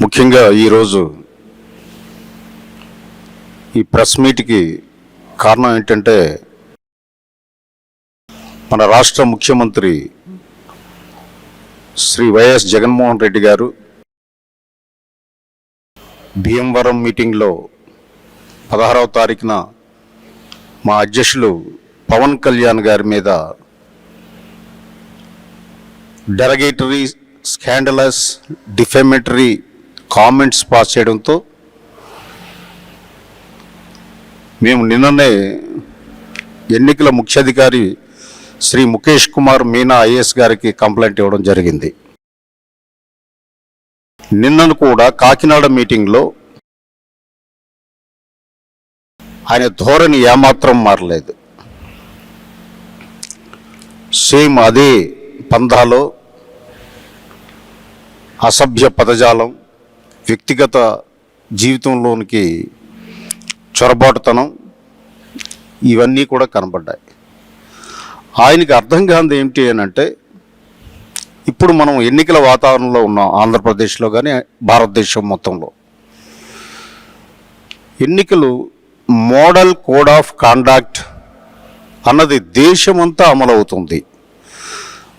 ముఖ్యంగా ఈరోజు ఈ ప్రెస్ మీట్కి కారణం ఏంటంటే మన రాష్ట్ర ముఖ్యమంత్రి శ్రీ వైఎస్ జగన్మోహన్ రెడ్డి గారు భీమవరం మీటింగ్లో పదహారవ తారీఖున మా అధ్యక్షులు పవన్ కళ్యాణ్ గారి మీద derogatory scandalous defamatory comments pass చేయడంతో మేము నిన్ననే ఎన్నికల ముఖ్యాధికారి శ్రీ ముఖేష్ కుమార్ మీనా ఐఏఎస్ గారికి కంప్లైంట్ ఇవ్వడం జరిగింది. నిన్నను కూడా కాకినాడ మీటింగ్లో ఆయన ధోరణి ఏమాత్రం మారలేదు. సేమ్ అదే పంధాలో అసభ్య పదజాలం వ్యక్తిగత జీవితంలోనికి చొరబాటుతనం ఇవన్నీ కూడా కనబడ్డాయి. ఆయనకి అర్థం కాంది ఏమిటి అని అంటే ఇప్పుడు మనం ఎన్నికల వాతావరణంలో ఉన్నాం ఆంధ్రప్రదేశ్లో కానీ భారతదేశం మొత్తంలో. ఎన్నికలు మోడల్ కోడ్ ఆఫ్ కాండాక్ట్ అన్నది దేశమంతా అమలవుతుంది.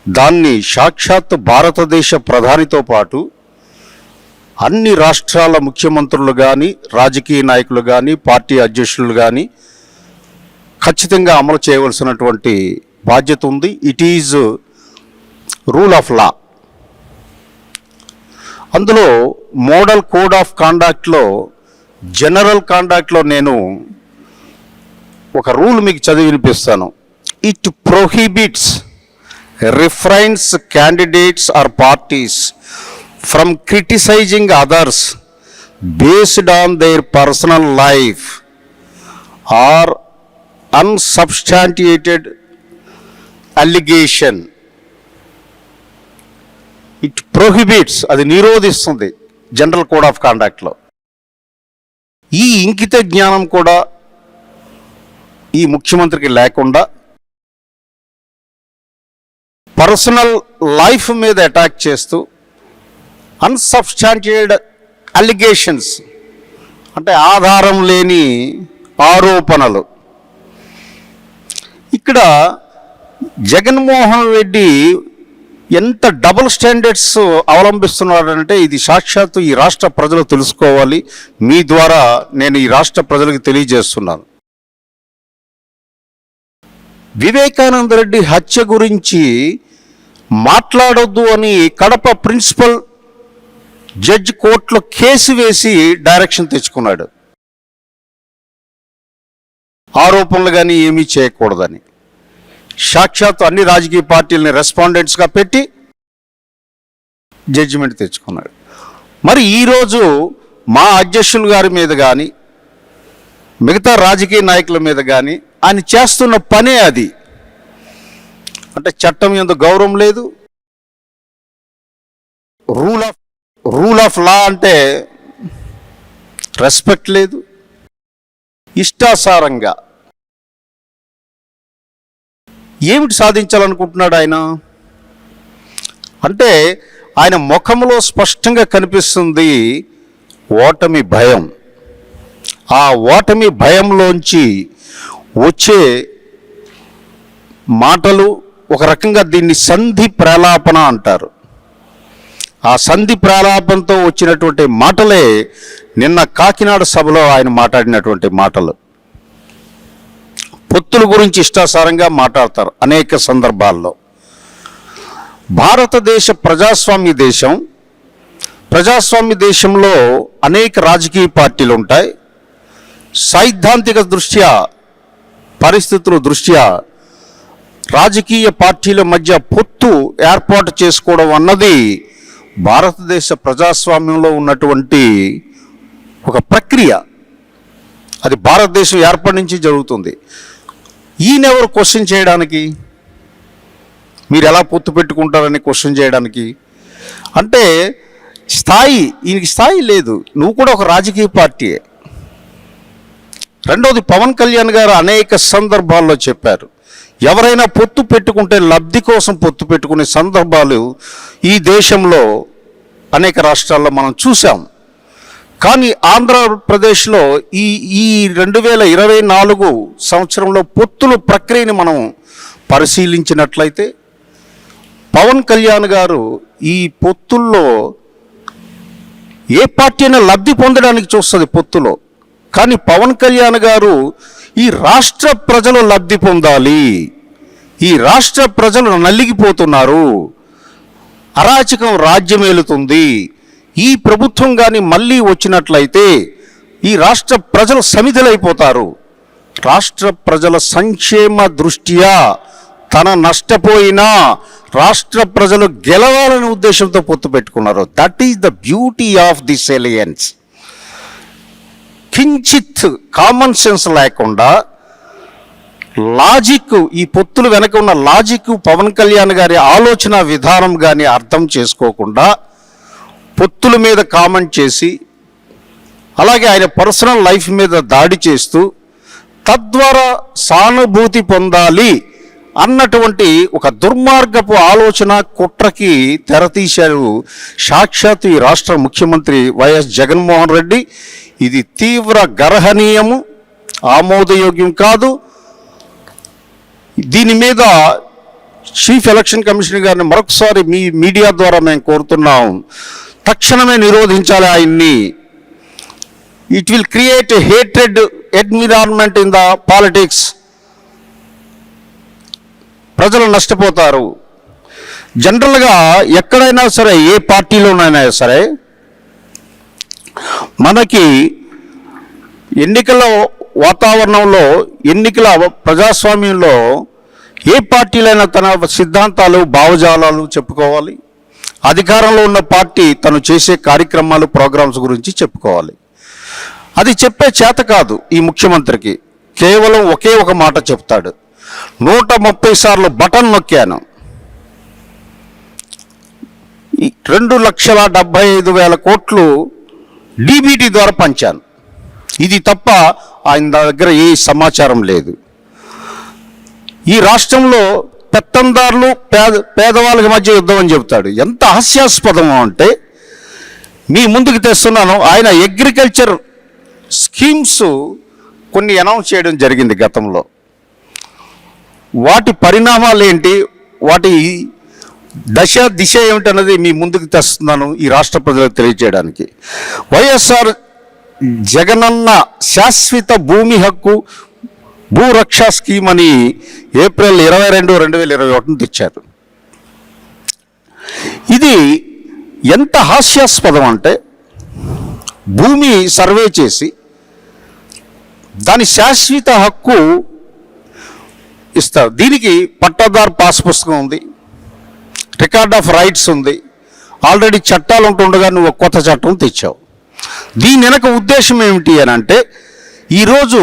దాన్ని సాక్షాత్ భారతదేశ ప్రధానితో పాటు అన్ని రాష్ట్రాల ముఖ్యమంత్రులు కానీ రాజకీయ నాయకులు కానీ పార్టీ అధ్యక్షులు కానీ ఖచ్చితంగా అమలు చేయవలసినటువంటి బాధ్యత ఉంది. It is rule of law అందులో మోడల్ కోడ్ ఆఫ్ కాండాక్ట్లో జనరల్ కాండాక్ట్లో నేను ఒక రూల్ మీకు చదివి వినిపిస్తాను. It prohibits reference candidates or parties from criticising others based on their personal life or unsubstantiated allegation it prohibits అది నిరోధిస్తుంది జనరల్ కోడ్ ఆఫ్ కాండాక్ట్లో ఈ ఇంకిత జ్ఞానం కూడా ఈ ముఖ్యమంత్రికి లేకుండా పర్సనల్ లైఫ్ మీద అటాక్ చేస్తూ అన్సబ్స్టాన్షియేటెడ్ అలిగేషన్స్ అంటే ఆధారం లేని ఆరోపణలు. ఇక్కడ జగన్మోహన్ రెడ్డి ఎంత డబుల్ స్టాండర్డ్స్ అవలంబిస్తున్నాడంటే ఇది సాక్షాత్తు ఈ రాష్ట్ర ప్రజలు తెలుసుకోవాలి. మీ ద్వారా నేను ఈ రాష్ట్ర ప్రజలకు తెలియజేస్తున్నాను. వివేకానంద రెడ్డి హత్య గురించి మాట్లాడొద్దు అని కడప ప్రిన్సిపల్ జడ్జ్ కోర్టులో కేసు వేసి డైరెక్షన్ తెచ్చుకున్నాడు. ఆరోపణలు కానీ ఏమీ చేయకూడదని. సాక్షాత్తు అన్ని రాజకీయ పార్టీలని రెస్పాండెంట్స్గా పెట్టి జడ్జిమెంట్ తెచ్చుకున్నాడు. మరి ఈరోజు మా అధ్యక్షులు గారి మీద కానీ మిగతా రాజకీయ నాయకుల మీద కానీ ఆయన చేస్తున్న పనే అది. అంటే చట్టం ఎందు గౌరవం లేదు. Rule of rule of law అంటే రెస్పెక్ట్ లేదు ఇష్టాసారంగా. ఏమిటి సాధించాలనుకుంటున్నాడు ఆయన? అంటే ఆయన ముఖంలో స్పష్టంగా కనిపిస్తుంది ఓటమి భయం. ఆ ఓటమి భయంలోంచి వచ్చే మాటలు ఒక రకంగా దీన్ని సంధి ప్రలాపన అంటారు. ఆ సంధి ప్రారంభంతో వచ్చినటువంటి మాటలే నిన్న కాకినాడ సభలో ఆయన మాట్లాడినటువంటి మాటలు. పొత్తుల గురించి ఇష్టాసారంగా మాట్లాడతారు అనేక సందర్భాల్లో. భారతదేశ ప్రజాస్వామ్య దేశం ప్రజాస్వామ్య దేశంలో అనేక రాజకీయ పార్టీలు ఉంటాయి. సైద్ధాంతిక దృష్ట్యా పరిస్థితుల దృష్ట్యా రాజకీయ పార్టీల మధ్య పొత్తు ఏర్పాటు చేసుకోవడం అన్నది భారతదేశ ప్రజాస్వామ్యంలో ఉన్నటువంటి ఒక ప్రక్రియ అది భారతదేశం ఏర్పడి నుంచి జరుగుతుంది. ఈయనెవరు క్వశ్చన్ చేయడానికి మీరు ఎలా పొత్తు పెట్టుకుంటారని క్వశ్చన్ చేయడానికి అంటే స్థాయి ఈయనకి స్థాయి లేదు. నువ్వు కూడా ఒక రాజకీయ పార్టీయే. రెండవది పవన్ కళ్యాణ్ గారు అనేక సందర్భాల్లో చెప్పారు. ఎవరైనా పొత్తు పెట్టుకుంటే లబ్ధి కోసం పొత్తు పెట్టుకునే సందర్భాలు ఈ దేశంలో అనేక రాష్ట్రాల్లో మనం చూసాం కానీ ఆంధ్రప్రదేశ్లో ఈ ఈ రెండు వేల ఇరవై నాలుగు సంవత్సరంలో పొత్తుల ప్రక్రియని మనం పరిశీలించినట్లయితే పవన్ కళ్యాణ్ గారు ఈ పొత్తుల్లో ఏ పార్టీ అయినా లబ్ధి పొందడానికి చూస్తుంది పొత్తులో. కానీ పవన్ కళ్యాణ్ గారు ఈ రాష్ట్ర ప్రజలు లబ్ధి పొందాలి. ఈ రాష్ట్ర ప్రజలు నలిగిపోతున్నారు. అరాచకం రాజ్యమేలుతుంది. ఈ ప్రభుత్వం కానీ మళ్ళీ వచ్చినట్లయితే ఈ రాష్ట్ర ప్రజలు సమిధులైపోతారు. రాష్ట్ర ప్రజల సంక్షేమ దృష్ట్యా తన నష్టపోయినా రాష్ట్ర ప్రజలు గెలవాలనే ఉద్దేశంతో పొత్తు పెట్టుకున్నారు. That is the beauty of this alliances కించిత్ కామన్ సెన్స్ లేకుండా లాజిక్ ఈ పొత్తులు వెనక ఉన్న లాజిక్ పవన్ కళ్యాణ్ గారి ఆలోచన విధానం కానీ అర్థం చేసుకోకుండా పొత్తుల మీద కామెంట్ చేసి అలాగే ఆయన పర్సనల్ లైఫ్ మీద దాడి చేస్తూ తద్వారా సానుభూతి పొందాలి అన్నటువంటి ఒక దుర్మార్గపు ఆలోచన కుట్రకి తెరతీశారు సాక్షాత్ ఈ రాష్ట్ర ముఖ్యమంత్రి వైఎస్ జగన్మోహన్ రెడ్డి. ఇది తీవ్ర గర్హనీయము ఆమోదయోగ్యం కాదు. దీని మీద చీఫ్ ఎలక్షన్ కమిషన్ గారిని మరొకసారి మీ మీడియా ద్వారా మేము కోరుతున్నాం. తక్షణమే నిరోధించాలి ఆయన్ని. It will create hatred environment in the politics ప్రజలు నష్టపోతారు. జనరల్గా ఎక్కడైనా సరే ఏ పార్టీలోనైనా సరే మనకి ఎన్నికల వాతావరణంలో ఎన్నికల ప్రజాస్వామ్యంలో ఏ పార్టీలైనా తన సిద్ధాంతాలు భావజాలాలు చెప్పుకోవాలి. అధికారంలో ఉన్న పార్టీ తను చేసే కార్యక్రమాలు ప్రోగ్రామ్స్ గురించి చెప్పుకోవాలి. అది చెప్పే చేత కాదు ఈ ముఖ్యమంత్రికి. కేవలం ఒకే ఒక మాట చెప్తాడు. నూట ముప్పై సార్లు బటన్ నొక్కాను. రెండు లక్షల డెబ్బై ఐదు వేల కోట్లు డీబీటీ ద్వారా పంచాను. ఇది తప్ప ఆయన దగ్గర ఏ సమాచారం లేదు. ఈ రాష్ట్రంలో పెత్తందారులు పేద పేదవాళ్ళకి మధ్య యుద్ధం అని చెబుతాడు. ఎంత హాస్యాస్పదం అంటే మీ ముందుకు తెస్తున్నాను ఆయన అగ్రికల్చర్ స్కీమ్స్ కొన్ని అనౌన్స్ చేయడం జరిగింది గతంలో. వాటి పరిణామాలు ఏంటి? వాటి దశ దిశ ఏమిటన్నది మీ ముందుకు తెస్తున్నాను ఈ రాష్ట్ర ప్రజలకు తెలియజేయడానికి. వైఎస్ఆర్ జగనన్న శాశ్వత భూమి హక్కు భూరక్ష స్కీమ్ అని ఏప్రిల్ ఇరవై రెండు రెండు వేల ఇరవై ఒకటిని తెచ్చారు. ఇది ఎంత హాస్యాస్పదం అంటే భూమి సర్వే చేసి దాని శాశ్వత హక్కు ఇస్తారు. దీనికి పట్టాదారు పాస్ పుస్తకం ఉంది. రికార్డ్ ఆఫ్ రైట్స్ ఉంది. ఆల్రెడీ చట్టాలు ఉంటుండగా నువ్వు ఒక కొత్త చట్టం తెచ్చావు. దీని వెనక ఉద్దేశం ఏమిటి అని అంటే ఈరోజు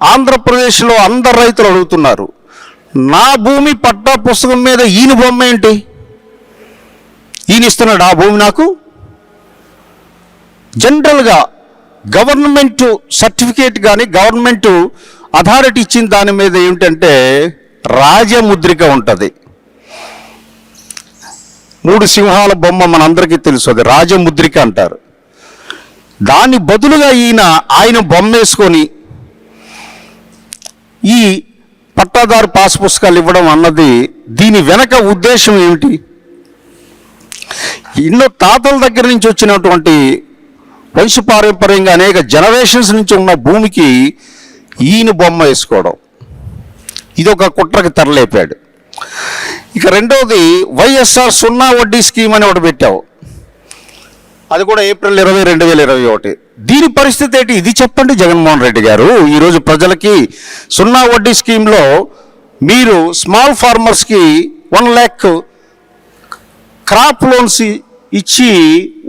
ఆంధ్రప్రదేశ్లో అందరు రైతులు అడుగుతున్నారు నా భూమి పట్టా పుస్తకం మీద ఈయన బొమ్మ ఏంటి? ఈయన ఇస్తున్నాడు ఆ భూమి నాకు? జనరల్గా గవర్నమెంట్ సర్టిఫికేట్ కానీ గవర్నమెంట్ అథారిటీ ఇచ్చిన దాని మీద ఏమిటంటే రాజముద్రిక ఉంటుంది. మూడు సింహాల బొమ్మ మనందరికీ తెలుసు అది రాజముద్రిక అంటారు. దాని బదులుగా ఈయన ఆయన బొమ్మ వేసుకొని ఈ పట్టాదారు పాస్ పుస్తకాలు ఇవ్వడం అన్నది దీని వెనక ఉద్దేశం ఏమిటి? ఎన్నో తాతల దగ్గర నుంచి వచ్చినటువంటి వంశ పారంపర్యంగా అనేక జనరేషన్స్ నుంచి ఉన్న భూమికి ఈయన బొమ్మ వేసుకోవడం. ఇది ఒక కుట్రకి తరలేపాడు. ఇక రెండవది వైఎస్ఆర్ సున్నా వడ్డీ స్కీమ్ అని ఒకటి పెట్టావు. అది కూడా ఏప్రిల్ ఇరవై రెండు వేల ఇరవై ఒకటి. దీని పరిస్థితి ఏంటి? ఇది చెప్పండి జగన్మోహన్ రెడ్డి గారు. ఈరోజు ప్రజలకి సున్నా వడ్డీ స్కీమ్లో మీరు స్మాల్ ఫార్మర్స్కి వన్ ల్యాక్ క్రాప్ లోన్స్ ఇచ్చి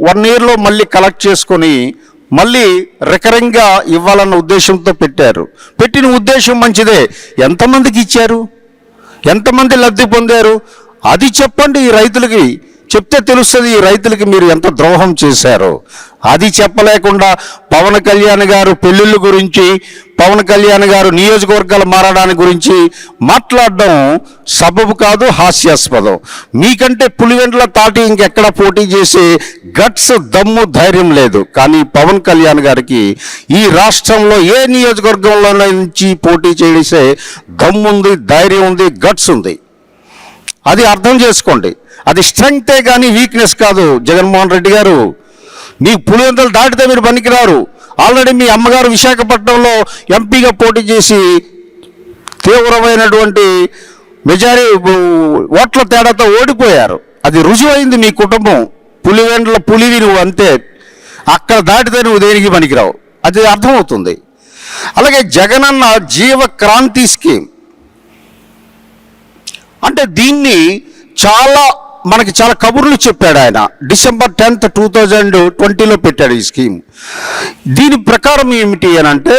వన్ ఇయర్లో మళ్ళీ కలెక్ట్ చేసుకొని మళ్ళీ రికరింగ్గా ఇవ్వాలన్న ఉద్దేశంతో పెట్టారు. పెట్టిన ఉద్దేశం మంచిదే. ఎంతమందికి ఇచ్చారు? ఎంతమంది లబ్ధి పొందారు? అది చెప్పండి ఈ రైతులకి. చెప్తే తెలుస్తుంది ఈ రైతులకి మీరు ఎంత ద్రోహం చేశారో. అది చెప్పలేకుండా పవన్ కళ్యాణ్ గారు పెళ్ళిళ్ళ గురించి పవన్ కళ్యాణ్ గారు నియోజకవర్గాలు మారడానికి గురించి మాట్లాడడం సబబు కాదు హాస్యాస్పదం. మీకంటే పులివెండ్ల తాటి ఇంకెక్కడ పోటీ చేసే గట్స్ దమ్ము ధైర్యం లేదు. కానీ పవన్ కళ్యాణ్ గారికి ఈ రాష్ట్రంలో ఏ నియోజకవర్గంలో నుంచి పోటీ చేసే దమ్ముంది ధైర్యం ఉంది గట్స్ ఉంది. అది అర్థం చేసుకోండి. అది స్ట్రెంగ్తే కానీ వీక్నెస్ కాదు జగన్మోహన్ రెడ్డి గారు. మీ పులివెందులు దాటితే మీరు పనికిరారు. ఆల్రెడీ మీ అమ్మగారు విశాఖపట్నంలో ఎంపీగా పోటీ చేసి తీవ్రమైనటువంటి మెజారీ ఓట్ల తేడాతో ఓడిపోయారు. అది రుజువైంది మీ కుటుంబం. పులివెండ్ల పులివి నువ్వు అంతే. అక్కడ దాటితే నువ్వు దేనికి పనికిరావు? అది అర్థమవుతుంది. అలాగే జగనన్న జీవ క్రాంతి స్కీమ్. అంటే దీన్ని చాలా మనకి చాలా కబుర్లు చెప్పాడు ఆయన. డిసెంబర్ టెన్త్ టూ థౌజండ్ ట్వంటీలో పెట్టాడు ఈ స్కీమ్. దీని ప్రకారం ఏమిటి అని అంటే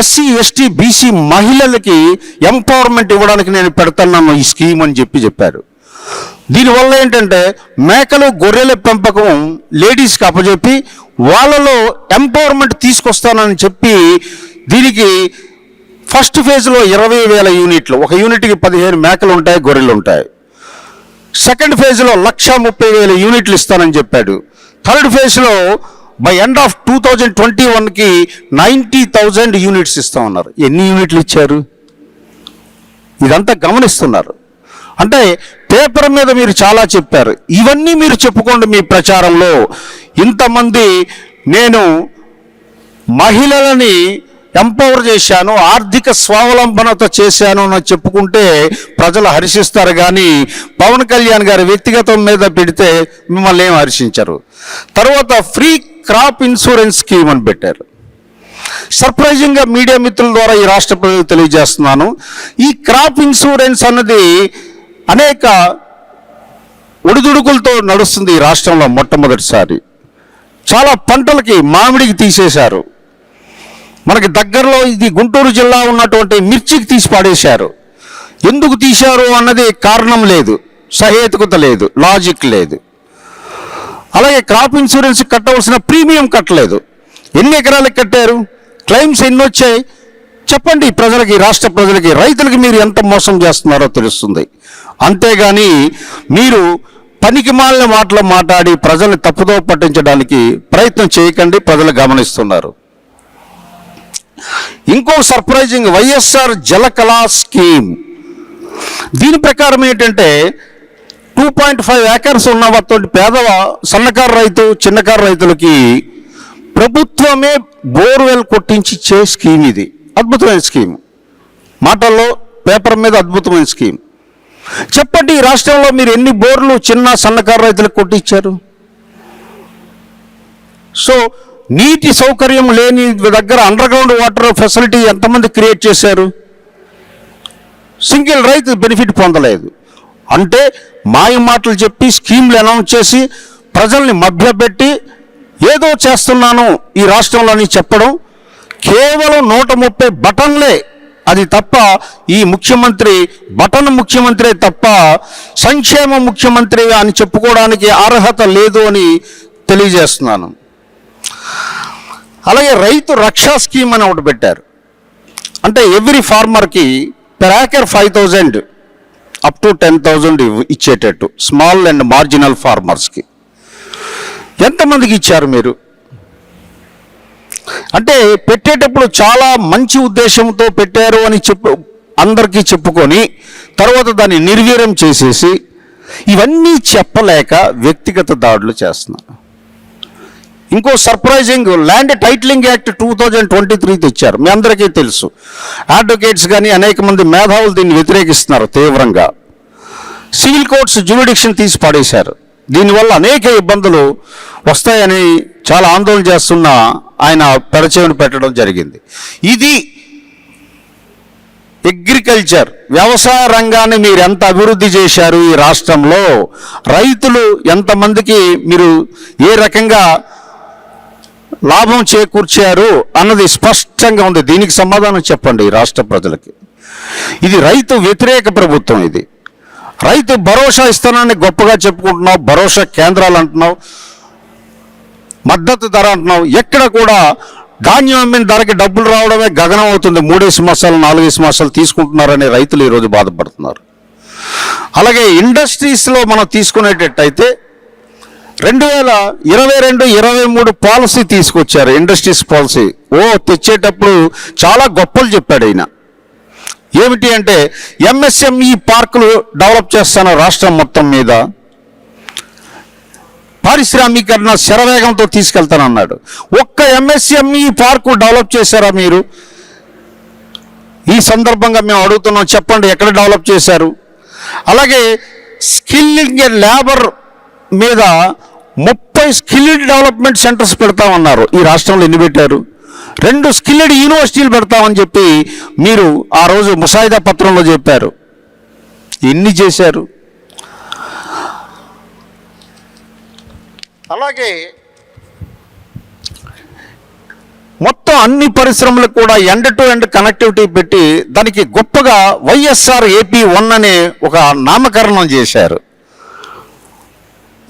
ఎస్సీ ఎస్టీ బీసీ మహిళలకి ఎంపవర్మెంట్ ఇవ్వడానికి నేను పెడతాను ఈ స్కీమ్ అని చెప్పి చెప్పారు. దీనివల్ల ఏంటంటే మేకలు గొర్రెల పెంపకం లేడీస్కి అప్పచెప్పి వాళ్ళలో ఎంపవర్మెంట్ తీసుకొస్తానని చెప్పి దీనికి ఫస్ట్ ఫేజ్లో ఇరవై వేల యూనిట్లు. ఒక యూనిట్కి పదిహేను మేకలు ఉంటాయి గొర్రెలు ఉంటాయి సెకండ్ ఫేజ్లో లక్ష ముప్పై వేల యూనిట్లు ఇస్తానని చెప్పాడు. థర్డ్ ఫేజ్లో by end of two thousand twenty వన్కి నైంటీ థౌజండ్ యూనిట్స్ ఇస్తామన్నారు ఎన్ని యూనిట్లు ఇచ్చారు? ఇదంతా గమనిస్తున్నారు. అంటే పేపర్ మీద మీరు చాలా చెప్పారు. ఇవన్నీ మీరు చెప్పుకోండి మీ ప్రచారంలో. ఇంతమంది నేను మహిళలని ఎంపవర్ చేశాను ఆర్థిక స్వావలంబనత చేశాను అని చెప్పుకుంటే ప్రజలు హర్షిస్తారు. కానీ పవన్ కళ్యాణ్ గారి వ్యక్తిగతం మీద పెడితే మిమ్మల్ని ఏం హర్షించరు. తర్వాత ఫ్రీ క్రాప్ ఇన్సూరెన్స్ స్కీమ్ అని పెట్టారు. సర్ప్రైజింగ్గా మీడియా మిత్రుల ద్వారా ఈ రాష్ట్ర ప్రజలకు తెలియజేస్తున్నాను. ఈ క్రాప్ ఇన్సూరెన్స్ అన్నది అనేక ఒడిదుడుకులతో నడుస్తుంది ఈ రాష్ట్రంలో మొట్టమొదటిసారి. చాలా పంటలకి మామిడికి తీసేశారు. మనకి దగ్గరలో ఇది గుంటూరు జిల్లా ఉన్నటువంటి మిర్చికి తీసి పాడేశారు. ఎందుకు తీశారు అన్నది కారణం లేదు. సహేతుకత లేదు. లాజిక్ లేదు. అలాగే క్రాప్ ఇన్సూరెన్స్ కట్టవలసిన ప్రీమియం కట్టలేదు. ఎన్ని ఎకరాలకు కట్టారు? క్లెయిమ్స్ ఎన్ని వచ్చాయి చెప్పండి ప్రజలకి రాష్ట్ర ప్రజలకి రైతులకి మీరు ఎంత మోసం చేస్తున్నారో తెలుస్తుంది. అంతేగాని మీరు పనికి మాలిన మాటలు మాట్లాడి ప్రజల్ని తప్పుదో పట్టించడానికి ప్రయత్నం చేయకండి. ప్రజలు గమనిస్తున్నారు. ఇంకో సర్ప్రైజింగ్ వైఎస్ఆర్ జలకళా స్కీమ్. దీని ప్రకారం ఏంటంటే టూ పాయింట్ ఫైవ్ ఏకర్స్ ఉన్న మొత్తం పేద సన్నకారు రైతు చిన్నకారు రైతులకి ప్రభుత్వమే బోర్వెల్ కొట్టించి ఇచ్చే స్కీమ్ ఇది. అద్భుతమైన స్కీమ్. మాటల్లో పేపర్ మీద అద్భుతమైన స్కీమ్. చెప్పండి ఈ రాష్ట్రంలో మీరు ఎన్ని బోర్లు చిన్న సన్నకారు రైతులకు కొట్టించారు? సో నీటి సౌకర్యం లేని దగ్గర అండర్ గ్రౌండ్ వాటర్ ఫెసిలిటీ ఎంతమంది క్రియేట్ చేశారు? సింగిల్ రైతు బెనిఫిట్ పొందలేదు. అంటే మాయ మాటలు చెప్పి స్కీమ్లు అనౌన్స్ చేసి ప్రజల్ని మభ్యపెట్టి ఏదో చేస్తున్నాను ఈ రాష్ట్రంలోని చెప్పడం కేవలం నూట ముప్పై బటన్లే. అది తప్ప ఈ ముఖ్యమంత్రి బటన్ ముఖ్యమంత్రి తప్ప సంక్షేమ ముఖ్యమంత్రి అని చెప్పుకోవడానికి అర్హత లేదు అని తెలియజేస్తున్నాను. అలాగే రైతు రక్షా స్కీమ్ అని ఒకటి పెట్టారు. అంటే every ఫార్మర్కి per acre five thousand up to ten thousand ఇచ్చేటట్టు స్మాల్ అండ్ మార్జినల్ ఫార్మర్స్కి. ఎంతమందికి ఇచ్చారు మీరు? అంటే పెట్టేటప్పుడు చాలా మంచి ఉద్దేశంతో పెట్టారు అని చెప్పు అందరికీ చెప్పుకొని తర్వాత దాన్ని నిర్వీర్యం చేసేసి ఇవన్నీ చెప్పలేక వ్యక్తిగత దాడులు చేస్తున్నారు. ఇంకో surprising land titling act two thousand twenty three తెచ్చారు. మీ అందరికీ తెలుసు. అడ్వకేట్స్ కానీ అనేక మంది మేధావులు దీన్ని వ్యతిరేకిస్తున్నారు తీవ్రంగా. సివిల్ కోర్ట్స్ జ్యూరిడిక్షన్ తీసి పడేశారు. దీనివల్ల అనేక ఇబ్బందులు వస్తాయని చాలా ఆందోళన చేస్తున్న ఆయన పరిచయం పెట్టడం జరిగింది. ఇది అగ్రికల్చర్ వ్యవసాయ రంగాన్ని మీరు ఎంత అభివృద్ధి చేశారు ఈ రాష్ట్రంలో? రైతులు ఎంతమందికి మీరు ఏ రకంగా లాభం చేకూర్చారు అన్నది స్పష్టంగా ఉంది. దీనికి సమాధానం చెప్పండి రాష్ట్ర ప్రజలకి. ఇది రైతు వ్యతిరేక ప్రభుత్వం ఇది. రైతు భరోసా ఇస్తానని గొప్పగా చెప్పుకుంటున్నావు భరోసా కేంద్రాలు అంటున్నావు మద్దతు ధర అంటున్నావు. ఎక్కడ కూడా ధాన్యం అమ్మిన ధరకి డబ్బులు రావడమే గగనం అవుతుంది. మూడేసి మాసాలు నాలుగేసి మాసాలు తీసుకుంటున్నారని రైతులు ఈరోజు బాధపడుతున్నారు. అలాగే ఇండస్ట్రీస్లో మనం తీసుకునేటట్టయితే రెండు వేల ఇరవై రెండు ఇరవై మూడు పాలసీ తీసుకొచ్చారు ఇండస్ట్రీస్ పాలసీ. ఓ తెచ్చేటప్పుడు చాలా గొప్పలు చెప్పాడు ఆయన. ఏమిటి అంటే ఎంఎస్ఎంఈ పార్కులు డెవలప్ చేస్తాను రాష్ట్రం మొత్తం మీద పారిశ్రామీకరణ శరవేగంతో తీసుకెళ్తానన్నాడు. ఒక్క ఎంఎస్ఎంఈ పార్కు డెవలప్ చేశారా మీరు? ఈ సందర్భంగా మేము అడుగుతున్నాం చెప్పండి ఎక్కడ డెవలప్ చేశారు? అలాగే స్కిల్లింగ్ లేబర్ మీద ముప్పై స్కిల్డ్ డెవలప్మెంట్ సెంటర్స్ పెడతామన్నారు. ఈ రాష్ట్రంలో ఎన్ని పెట్టారు? రెండు స్కిల్డ్ యూనివర్సిటీలు పెడతామని చెప్పి మీరు ఆ రోజు ముసాయిదా పత్రంలో చెప్పారు. ఎన్ని చేశారు? అలాగే మొత్తం అన్ని పరిశ్రమలకు కూడా ఎండ్ టు ఎండ్ కనెక్టివిటీ పెట్టి దానికి గొప్పగా వైఎస్ఆర్ ఏపీ వన్ అనే ఒక నామకరణం చేశారు.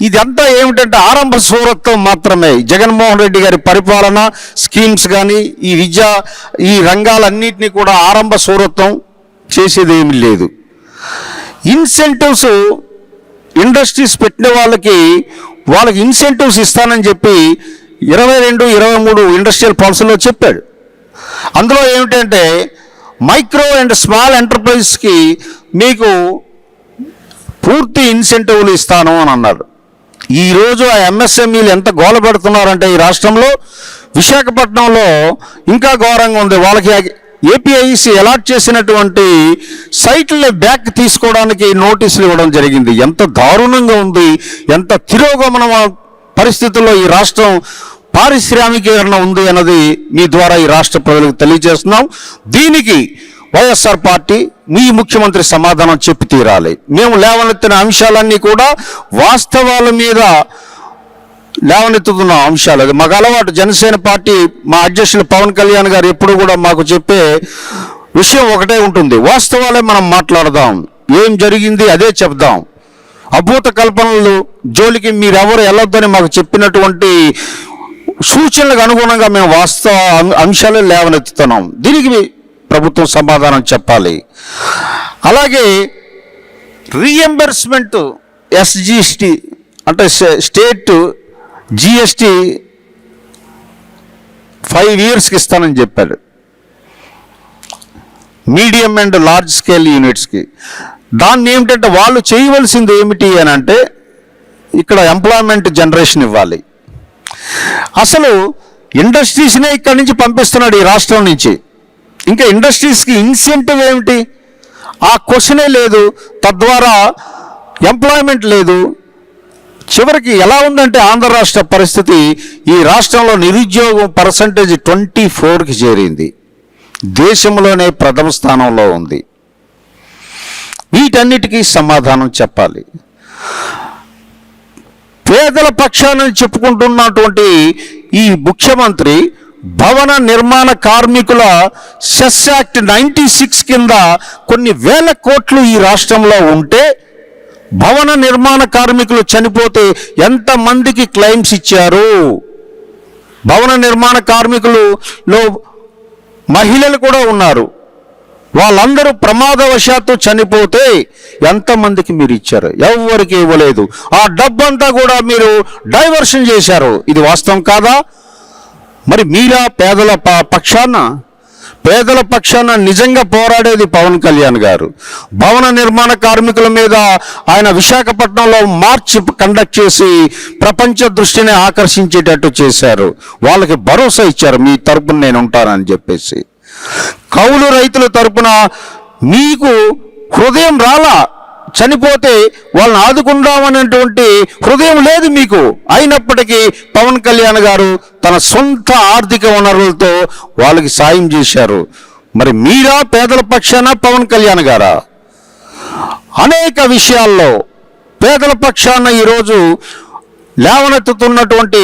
ఇదంతా ఏమిటంటే ఆరంభ సూరత్వం మాత్రమే. జగన్మోహన్ రెడ్డి గారి పరిపాలన స్కీమ్స్ కానీ ఈ విద్య ఈ రంగాలన్నింటినీ కూడా ఆరంభ సూరత్వం చేసేది లేదు. ఇన్సెంటివ్స్ ఇండస్ట్రీస్ పెట్టిన వాళ్ళకి వాళ్ళకి ఇన్సెంటివ్స్ ఇస్తానని చెప్పి ఇరవై రెండు ఇరవై మూడు ఇండస్ట్రియల్ పాలసీలో చెప్పాడు. అందులో ఏమిటంటే మైక్రో అండ్ స్మాల్ ఎంటర్ప్రైజ్కి మీకు పూర్తి ఇన్సెంటివ్లు ఇస్తాను అని అన్నాడు. ఈరోజు ఆ ఎంఎస్ఎంఈలు ఎంత గోల పెడుతున్నారంటే ఈ రాష్ట్రంలో విశాఖపట్నంలో ఇంకా ఘోరంగా ఉంది. వాళ్ళకి ఏపీఐసి అలాట్ చేసినటువంటి సైట్లని బ్యాక్ తీసుకోవడానికి నోటీసులు ఇవ్వడం జరిగింది. ఎంత దారుణంగా ఉంది. ఎంత తిరోగమన పరిస్థితుల్లో ఈ రాష్ట్రం పారిశ్రామికీకరణ ఉంది అన్నది మీ ద్వారా ఈ రాష్ట్ర ప్రజలకు తెలియజేస్తున్నాం. దీనికి వైఎస్ఆర్ పార్టీ మీ ముఖ్యమంత్రి సమాధానం చెప్పి తీరాలి. మేము లేవనెత్తిన అంశాలన్నీ కూడా వాస్తవాల మీద లేవనెత్తుతున్న అంశాలు. అది మాకు అలవాటు. జనసేన పార్టీ మా అధ్యక్షులు పవన్ కళ్యాణ్ గారు ఎప్పుడు కూడా మాకు చెప్పే విషయం ఒకటే ఉంటుంది. వాస్తవాలే మనం మాట్లాడదాం. ఏం జరిగింది అదే చెప్దాం. అభూత కల్పనలు జోలికి మీరెవరు వెళ్ళొద్దని మాకు చెప్పినటువంటి సూచనలకు అనుగుణంగా మేము వాస్తవ అంశాలే లేవనెత్తుతున్నాం. దీనికి ప్రభుత్వం సమాధానం చెప్పాలి. అలాగే రీఎంబర్స్మెంట్ ఎస్జిఎస్టి అంటే స్టేట్ జిఎస్టి ఫైవ్ ఇయర్స్కి ఇస్తానని చెప్పాడు. మీడియం అండ్ లార్జ్ స్కేల్ యూనిట్స్కి దాన్ని ఏమిటంటే వాళ్ళు చేయవలసింది ఏమిటి అని అంటే ఇక్కడ ఎంప్లాయ్మెంట్ జనరేషన్ ఇవ్వాలి. అసలు ఇండస్ట్రీస్నే ఇక్కడి నుంచి పంపిస్తున్నాడు ఈ రాష్ట్రం నుంచి. ఇంకా ఇండస్ట్రీస్కి ఇన్సెంటివ్ ఏమిటి? ఆ క్వశ్చనే లేదు. తద్వారా ఎంప్లాయ్మెంట్ లేదు. చివరికి ఎలా ఉందంటే ఆంధ్ర రాష్ట్ర పరిస్థితి ఈ రాష్ట్రంలో నిరుద్యోగం పర్సంటేజ్ ట్వంటీ ఫోర్కి చేరింది. దేశంలోనే ప్రథమ స్థానంలో ఉంది. వీటన్నిటికీ సమాధానం చెప్పాలి. పేదల పక్షాన చెప్పుకుంటున్నటువంటి ఈ ముఖ్యమంత్రి భవన నిర్మాణ కార్మికుల సెస్ యాక్ట్ నైంటీ సిక్స్ కింద కొన్ని వేల కోట్లు ఈ రాష్ట్రంలో ఉంటే భవన నిర్మాణ కార్మికులు చనిపోతే ఎంతమందికి క్లెయిమ్స్ ఇచ్చారు? భవన నిర్మాణ కార్మికులలో మహిళలు కూడా ఉన్నారు. వాళ్ళందరూ ప్రమాదవశాత్తు చనిపోతే ఎంతమందికి మీరు ఇచ్చారు? ఎవరికి ఇవ్వలేదు. ఆ డబ్బంతా కూడా మీరు డైవర్షన్ చేశారు. ఇది వాస్తవం కాదా? మరి మీరా పేదల ప- పక్షాన? పేదల పక్షాన నిజంగా పోరాడేది పవన్ కళ్యాణ్ గారు. భవన నిర్మాణ కార్మికుల మీద ఆయన విశాఖపట్నంలో మార్చ్ కండక్ట్ చేసి ప్రపంచ దృష్టిని ఆకర్షించేటట్టు చేశారు. వాళ్ళకి భరోసా ఇచ్చారు మీ తరపున నేను ఉంటానని చెప్పేసి. కౌలు రైతుల తరపున మీకు హృదయం రాలా? చనిపోతే వాళ్ళని ఆదుకుందామనేటువంటి హృదయం లేదు మీకు. అయినప్పటికీ పవన్ కళ్యాణ్ గారు తన సొంత ఆర్థిక వనరులతో వాళ్ళకి సాయం చేశారు. మరి మీరా పేదల పక్షాన పవన్ కళ్యాణ్ గారా? అనేక విషయాల్లో పేదల పక్షాన ఈరోజు లేవనెత్తుతున్నటువంటి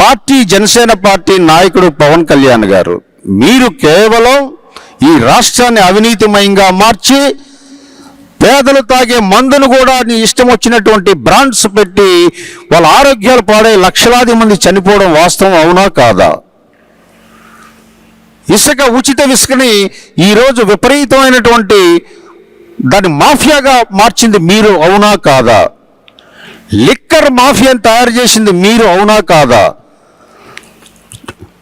పార్టీ జనసేన పార్టీ నాయకుడు పవన్ కళ్యాణ్ గారు. మీరు కేవలం ఈ రాష్ట్రాన్ని అవినీతిమయంగా మార్చి పేదలు తాగే మందును కూడా నీ ఇష్టం వచ్చినటువంటి బ్రాండ్స్ పెట్టి వాళ్ళ ఆరోగ్యాలు పాడే లక్షలాది మంది చనిపోవడం వాస్తవం అవునా కాదా? ఇసుక ఉచిత ఇసుకని ఈరోజు విపరీతమైనటువంటి దాన్ని మాఫియాగా మార్చింది మీరు అవునా కాదా? లిక్కర్ మాఫియాను తయారు చేసింది మీరు అవునా కాదా?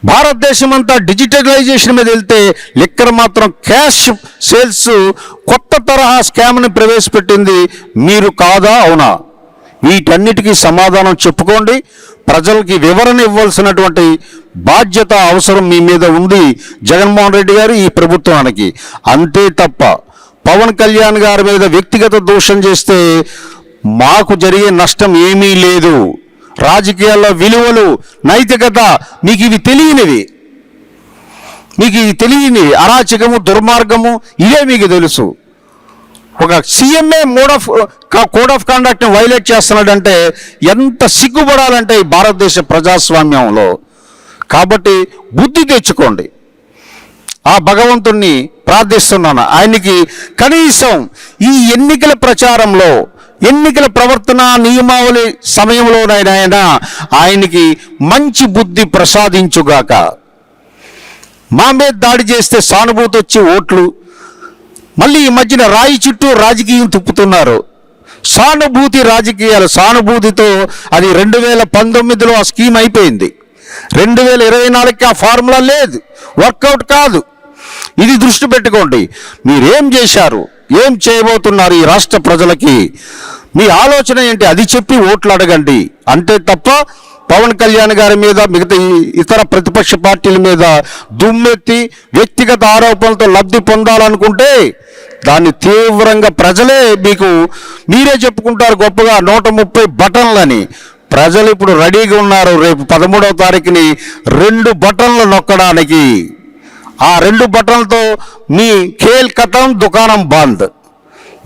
భారతదేశం అంతా డిజిటలైజేషన్ మీద వెళ్తే లిక్కర్ మాత్రం క్యాష్ సేల్స్ కొత్త తరహా స్కామ్ని ప్రవేశపెట్టింది మీరు కాదా? అవునా? వీటన్నిటికీ సమాధానం చెప్పుకోండి. ప్రజలకి వివరణ ఇవ్వాల్సినటువంటి బాధ్యత అవసరం మీ మీద ఉంది జగన్మోహన్ రెడ్డి గారు ఈ ప్రభుత్వానికి. అంతే తప్ప పవన్ కళ్యాణ్ గారి మీద వ్యక్తిగత దోషం చేస్తే మాకు జరిగే నష్టం ఏమీ లేదు. రాజకీయాల్లో విలువలు నైతికత మీకు ఇవి తెలియనివి. మీకు ఇవి తెలియనివి. అరాచకము దుర్మార్గము ఇవే మీకు తెలుసు. ఒక సీఎంఏ మోడ్ ఆఫ్ కోడ్ ఆఫ్ కాండక్ట్ని వైలేట్ చేస్తున్నాడంటే ఎంత సిగ్గుపడాలంటే ఈ భారతదేశ ప్రజాస్వామ్యంలో. కాబట్టి బుద్ధి తెచ్చుకోండి. ఆ భగవంతుణ్ణి ప్రార్థిస్తున్నాను. ఆయనకి కనీసం ఈ ఎన్నికల ప్రచారంలో ఎన్నికల ప్రవర్తన నియమావళి సమయంలోనైనా ఆయన ఆయనకి మంచి బుద్ధి ప్రసాదించుగాక. మా మీద దాడి చేస్తే సానుభూతి వచ్చి ఓట్లు మళ్ళీ ఈ మధ్యన రాయి చుట్టూ రాజకీయం తిప్పుతున్నారు. సానుభూతి రాజకీయాలు సానుభూతితో అది రెండు వేల పంతొమ్మిదిలో ఆ స్కీమ్ అయిపోయింది. రెండు వేల ఇరవై నాలుగుకి ఆ ఫార్ములా లేదు వర్కౌట్ కాదు. ఇది దృష్టి పెట్టుకోండి. మీరేం చేశారు? ఏం చేయబోతున్నారు ఈ రాష్ట్ర ప్రజలకి? మీ ఆలోచన ఏంటి? అది చెప్పి ఓట్లు అడగండి. అంతే తప్ప పవన్ కళ్యాణ్ గారి మీద మిగతా ఇతర ప్రతిపక్ష పార్టీల మీద దుమ్మెత్తి వ్యక్తిగత ఆరోపణలతో లబ్ధి పొందాలనుకుంటే దాన్ని తీవ్రంగా ప్రజలే మీకు మీరే చెప్పుకుంటారు గొప్పగా నూట ముప్పై బటన్లని. ప్రజలు ఇప్పుడు రెడీగా ఉన్నారు. రేపు పదమూడవ తారీఖుని రెండు బటన్లు నొక్కడానికి. ఆ రెండు బటన్లతో మీ ఖేల్ కథం దుకాణం బంద్.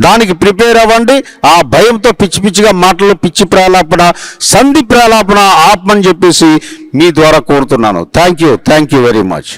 దానికి ప్రిపేర్ అవ్వండి. ఆ భయంతో పిచ్చి పిచ్చిగా మాటలు పిచ్చి ప్రాలాపన సంధి ప్రాలాపన ఆపమని చెప్పేసి మీ ద్వారా కోరుతున్నాను. Thank you thank you very much